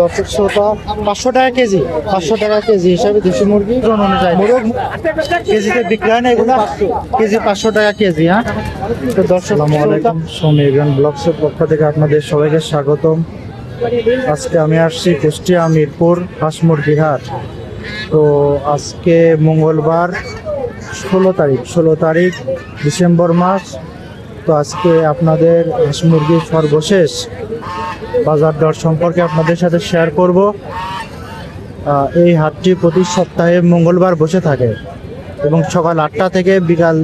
দর্শক শ্রোতা, পাঁচশো টাকা কেজি, পাঁচশো টাকা কেজি হিসাবে দেশি মুরগি কেজিতে বিক্রি হয় না এগুলো কেজি পাঁচশো টাকা কেজি হ্যাঁ? তো দর্শক আলাইকুম সমীরগঞ্জ ব্লগসের পক্ষ থেকে আপনাদের সবাইকে স্বাগতম। আজকে আমি আসছি কুষ্টিয়া মিরপুর হাঁস মুরগির হাট। তো আজকে মঙ্গলবার, ষোলো তারিখ ষোলো তারিখ, ডিসেম্বর মাস তো আজকে আপনাদের হাঁস মুরগির সর্বশেষ বাজার দর সম্পর্কে আপনাদের সাথে শেয়ার করব। এই হাটটি প্রতি সপ্তাহে মঙ্গলবার বসে থাকে এবং সকাল আটটা থেকে বিকাল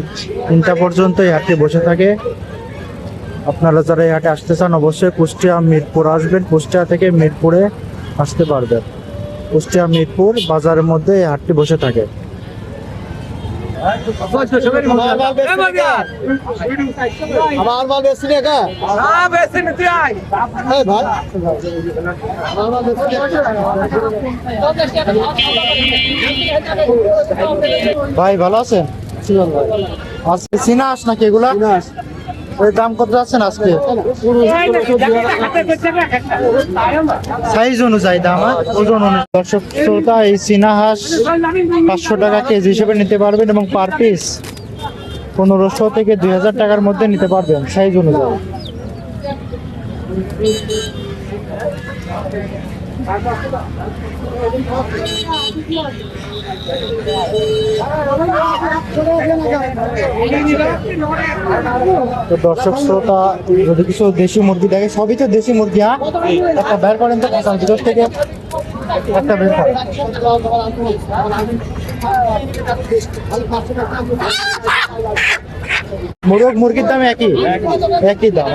তিনটা পর্যন্ত এই হাটটি বসে থাকে। আপনারা যারা এই হাটে আসতে চান অবশ্যই কুষ্টিয়া, মিরপুর আসবেন। কুষ্টিয়া থেকে মিরপুরে আসতে পারবেন। কুষ্টিয়া, মিরপুর বাজারের মধ্যে এই হাটটি বসে থাকে। আমার মাল বেশি না কা? এই ভাই আমার মাল বেশি ভাই। ভালো আছেন? আজকে চিনা আস নাকি এগুলা? ওই দাম কত যাচ্ছেন আজকে? সাইজ অনুযায়ী দাম হ্যাঁ? ওজন অনুযায়ী। দর্শক শ্রোতা, এই চীনা হাঁস পাঁচশো টাকা কেজি হিসেবে নিতে পারবেন এবং পার পিস পনেরোশো থেকে দুই হাজার টাকার মধ্যে নিতে পারবেন সাইজ অনুযায়ী। তো দর্শক, শ্রোতা, যদি কিছু দেশি মুরগি দেখে, সবই তো দেশি মুরগি হ্যাঁ? একটা বের করেন তো ভিতর থেকে একটা বের করেন। মোরগ মুরগির দাম একই? একই দাম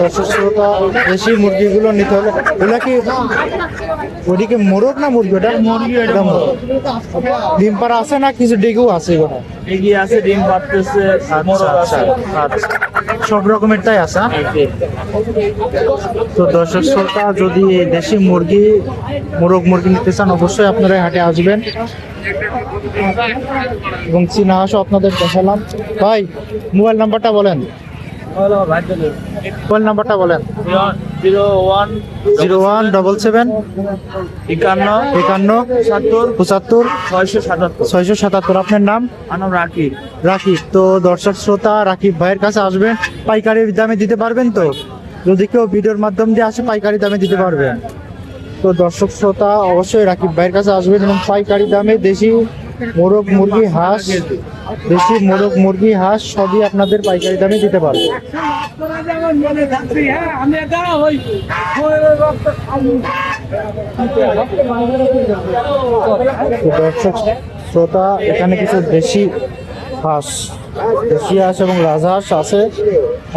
দর্শক শ্রোতা দেশি মুরগিগুলো নিতে হলে ওগুলা কি ওদিকে মোরগ না মুরগি? ওটা মুরগি ডিম পাড়া আছে না কিছু ডেগু আছে ওটা আছে ডিম পাড়তেছে মোরগ আছে। আচ্ছা। সব রকমের তাই আছে হ্যাঁ? তো দর্শক শ্রোতা যদি দেশি মুরগি মোরগ মুরগি নিতে চান অবশ্যই আপনারা হাটে আসবেন। এবং চীনা হাঁসও আপনাদের দেখালাম। ভাই মোবাইল নাম্বারটা বলেন। মোবাইল নাম্বারটা বলেন। Zero one double seven. একান্ন। একান্ন। সাতাত্তর পঁচাত্তর। ছয়শো সাতাত্তর। ছয়শো সাতাত্তর। আপনার নাম? আনাম রাখি রাকিব। তো দর্শক শ্রোতা রাকিব ভাইয়ের কাছে আসবেন। পাইকারি দামে দিতে পারবেন তো? যদি কেউ ভিডিওর মাধ্যম দিয়ে আসে পাইকারি দামে দিতে পারবেন। তো দর্শক শ্রোতা অবশ্যই রাকিব ভাইয়ের কাছে আসবেন এবং পাইকারি দামে দেশি মোরগ, মুরগি, হাঁস, দেশি মোরগ, মুরগি, হাঁস সবই আপনাদের পাইকারি দামে দিতে পারবে। দর্শক, শ্রোতা, এখানে কিছু দেশি হাঁস দেশি হাঁস এবং রাজহাঁস আছে,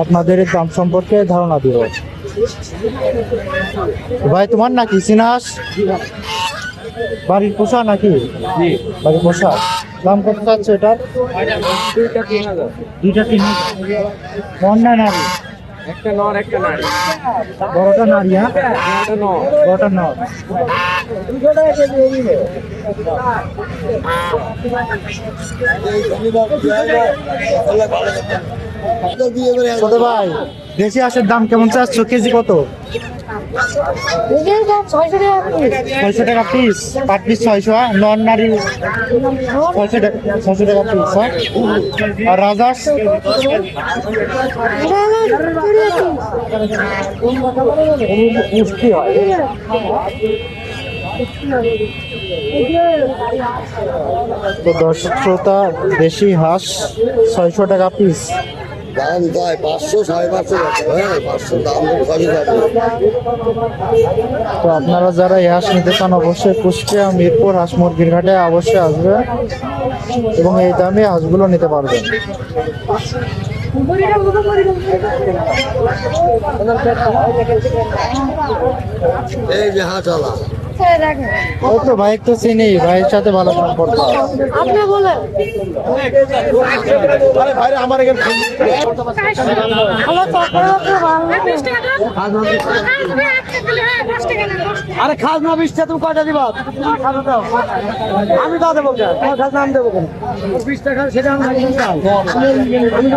আপনাদের দাম সম্পর্কে ধারণা দিব। ভাই, তোমার নাকি চীনা হাঁস? বাড়ির পোষা নাকি? বাড়ির পোষা। দাম কত চাচ্ছে এটার? দুইটা তিন না নারী? একটা নর একটা নারী। বড়টা নারী হ্যাঁ? নর। বড়টা নর। ছোট ভাই, দেশি হাঁসের দাম কেমন চাচ্ছ? কেজি কত? পিস ছয়শো হ্যাঁ? নন টাকা হ্যাঁ? দর্শক, শ্রোতা, দেশি হাঁস, ছয়শো টাকা পিস দাম তাই পাঁচশো সাড়ে পাঁচশো হ্যাঁ পাঁচশো দাম ছয়শো যাবে তো আপনারা যারা এই হাঁস নিতে চান অবশ্যই কুষ্টিয়া মিরপুর হাঁস মুরগির ঘাটে অবশ্যই আসবে এবং এই দামে হাঁসগুলো নিতে পারবেন। এই যে হাঁস আলা ওই তো ভাই তো চিনি ভাইয়ের সাথে ভালো সম্পর্ক। আপনি বলেন। ভালো আরে খাস না বিশটা তুমি কয়টা দিবা? আমি দাও দেবো তোমার খাস নাম দেবো বিশ টাকা সেটা আমি আমি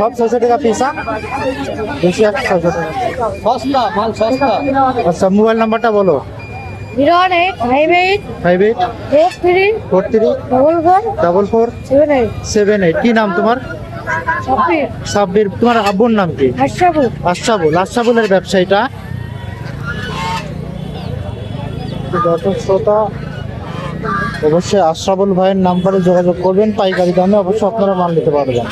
সব ছয়শো টাকা পিসা? বেশি এক ছয়শো টাকা। সস্তা মাল সস্তা। আচ্ছা মোবাইল নাম্বারটা বলো। Zero one eight five eight five eight three four three double four double four seven eight. Seven eight. কি নাম তোমার? সাব্বির। তোমার আব্বুর নাম কি? আশরাফুল। আশরাফুল আশরাফুলের ব্যবসায়ীটা? দর্শক শ্রোতা অবশ্যই আশরাফুল ভাইয়ের নাম্বারে যোগাযোগ করবেন পাইকারি দামে অবশ্যই আপনারা মাল নিতে পারবেন।